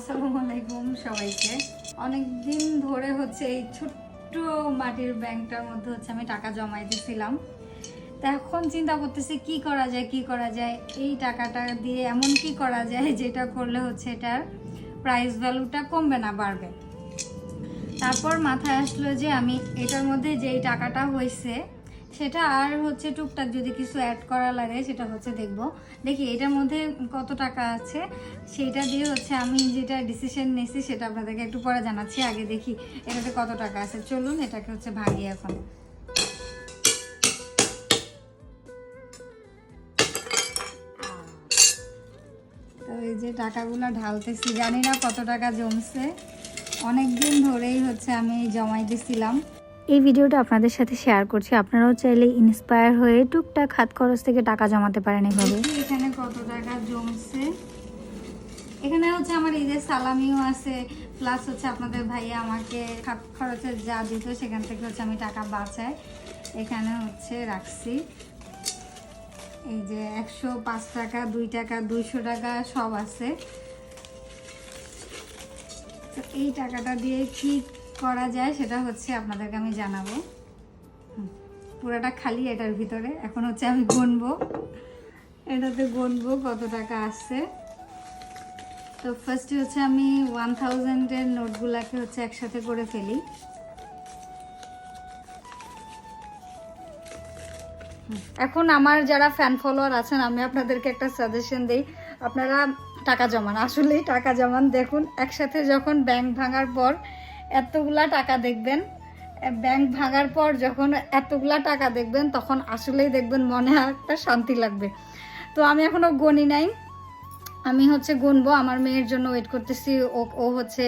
আসসালামু আলাইকুম সবাইকে। অনেক দিন ধরে হচ্ছে এই ছোট্ট মাটির ব্যাংকটার মধ্যে হচ্ছে আমি টাকা জমাই দিয়েছিলাম তা এখন চিন্তা করতেছি, কি করা যায়, কি করা যায়? এই টাকাটা দিয়ে এমন কি করা যায় যেটা করলে হচ্ছে এটার প্রাইস ভ্যালুটা কমবে না, বাড়বে? তারপর মাথায় আসলো যে আমি এটার মধ্যে যেই টাকাটা হয়েছে সেটা আর হচ্ছে টুকটাক যদি কিছু অ্যাড করা লাগে, সেটা হচ্ছে দেখব। দেখি এটার মধ্যে কত টাকা আছে, সেইটা দিয়ে হচ্ছে আমি যেটা ডিসিশন নিয়েছি সেটা আপনাদেরকে একটু পরে জানাচ্ছি। আগে দেখি এটাতে কত টাকা আছে। চলুন, এটাকে হচ্ছে ভাগি এখন। তো এই যে টাকাগুলো ঢালতেছি, জানি না কত টাকা জমছে। অনেক দিন ধরেই হচ্ছে আমি জমাই দিছিলাম এই ভিডিওটা আপনাদের সাথে শেয়ার করছি। আপনারাও চাইলে ইন্সপায়ার হয়ে টুকটাক হাত খরচ থেকে টাকা জমাতে পারেন এভাবে। এখানে কত টাকা জমছে। এখানে হচ্ছে আমার ঈদের সালামিও আছে প্লাস হচ্ছে আপনাদের ভাইয়া আমাকে খাত খরচের যা দিত, সেখান থেকে হচ্ছে আমি টাকা বাঁচাই। এখানে হচ্ছে রাখছি। এই যে একশো পাঁচ টাকা, দুই টাকা, দুইশো টাকা সব আছে। তো এই টাকাটা দিয়ে কি করা যায় সেটা হচ্ছে আপনাদেরকে আমি জানাব। পুরাটা খালি এটার ভিতরে। এখন হচ্ছে আমি গুনবো। এটাতে গুনবো কত টাকা আসছে। তো ফার্স্টে হচ্ছে আমি ওয়ান থাউজেন্ডের নোটগুলাকে হচ্ছে একসাথে করে ফেলি। এখন আমার যারা ফ্যান ফলোয়ার আছেন, আমি আপনাদেরকে একটা সাজেশন দিই। আপনারা টাকা জমান। আসলেই টাকা জমান। দেখুন, একসাথে যখন ব্যাংক ভাঙার পর এতগুলা টাকা দেখবেন ব্যাংক ভাঙার পর যখন এতগুলা টাকা দেখবেন তখন আসলেই দেখবেন মনে একটা শান্তি লাগবে। তো আমি এখনও গণি নাই। আমি হচ্ছে গুনবো আমার মেয়ের জন্য ওয়েট করতেছি ও ও হচ্ছে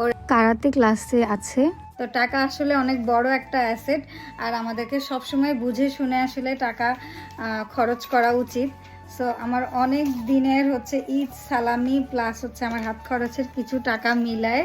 ওর কারাতে ক্লাসে আছে। তো টাকা আসলে অনেক বড় একটা অ্যাসেট আর আমাদেরকে সবসময় বুঝে শুনে আসলে টাকা খরচ করা উচিত। সো আমার অনেক দিনের হচ্ছে ঈদ সালামি প্লাস হচ্ছে আমার হাত খরচের কিছু টাকা মিলায়।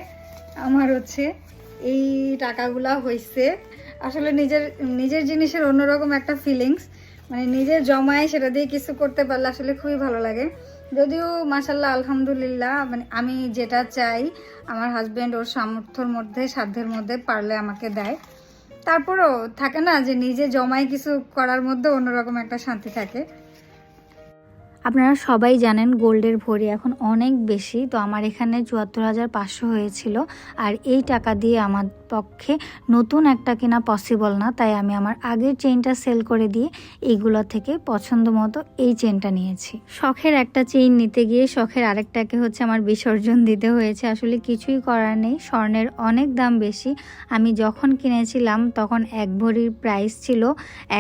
আমার হচ্ছে এই টাকাগুলা হয়েছে আসলে নিজের নিজের জিনিসের অন্যরকম একটা ফিলিংস মানে নিজের জমায় সেটা দিয়ে কিছু করতে পারলে আসলে খুবই ভালো লাগে। যদিও মাসাল্লাহ আলহামদুলিল্লাহ মানে আমি যেটা চাই, আমার হাজব্যান্ড ওর সামর্থ্যর মধ্যে, সাধ্যের মধ্যে পারলে আমাকে দেয়। তারপরও থাকে না যে নিজে জমায় কিছু করার মধ্যে অন্যরকম একটা শান্তি থাকে। আপনারা সবাই জানেন গোল্ডের ভরি এখন অনেক বেশি, তো আমার এখানে চুয়াত্তর হাজার পাঁচশো হয়েছিল। আর এই টাকা দিয়ে আমার পক্ষে নতুন একটা কেনা পসিবল না, তাই আমি আমার আগের চেইনটা সেল করে দিয়ে এইগুলো থেকে পছন্দ মতো এই চেইনটা নিয়েছি। শখের একটা চেইন নিতে গিয়ে শখের আরেকটাকে হচ্ছে আমার বিসর্জন দিতে হয়েছে। আসলে কিছুই করার নেই, স্বর্ণের অনেক দাম বেশি। আমি যখন কিনেছিলাম তখন এক ভরির প্রাইস ছিল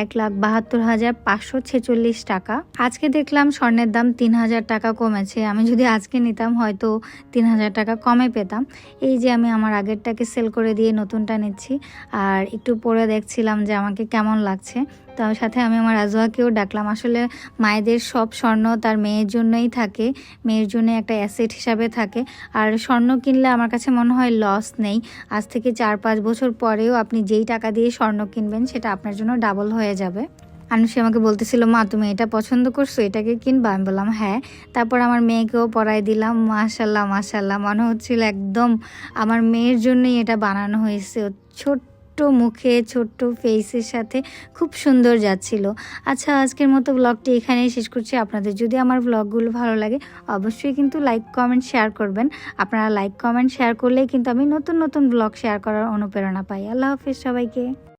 এক লাখ বাহাত্তর হাজার পাঁচশো ছেচল্লিশ টাকা। আজকে দেখলাম স্বর্ণের দাম তিন হাজার টাকা কমেছে। আমি যদি আজকে নিতাম হয়তো তিন হাজার টাকা কমে পেতাম। এই যে আমি আমার আগেরটাকে সেল করে দিয়ে নতুনটা নিচ্ছি। আর একটু পরে দেখছিলাম যে আমাকে কেমন লাগছে। তার সাথে আমি আমার আজোয়াকেও ডাকলাম। আসলে মায়েদের সব স্বর্ণ তার মেয়ের জন্যই থাকে। মেয়ের জন্য একটা অ্যাসেট হিসাবে থাকে। আর স্বর্ণ কিনলে আমার কাছে মনে হয় লস নেই। আজ থেকে চার পাঁচ বছর পরেও আপনি যেই টাকা দিয়ে স্বর্ণ কিনবেন, সেটা আপনার জন্য ডাবল হয়ে যাবে। আনুষি আমাকে বলতেছিল, মা, তুমি এটা পছন্দ করছ, এটাকে কিনবা? আমি বললাম হ্যাঁ। তারপর আমার মেয়েকেও পরাই দিলাম, মাশাল্লাহ মাশাল্লাহ, মনে হচ্ছিল একদম আমার মেয়ের জন্যই এটা বানানো হয়েছে। ও ছোট্ট মুখে, ছোট্ট ফেসের সাথে খুব সুন্দর যাচ্ছিল। আচ্ছা আজকের মতো ব্লগটি এখানেই শেষ করছি। আপনাদের যদি আমার ব্লগগুলো ভালো লাগে, অবশ্যই কিন্তু লাইক কমেন্ট শেয়ার করবেন। আপনারা লাইক কমেন্ট শেয়ার করলেই কিন্তু আমি নতুন নতুন ব্লগ শেয়ার করার অনুপ্রেরণা পাই। আল্লাহ হাফিজ সবাইকে।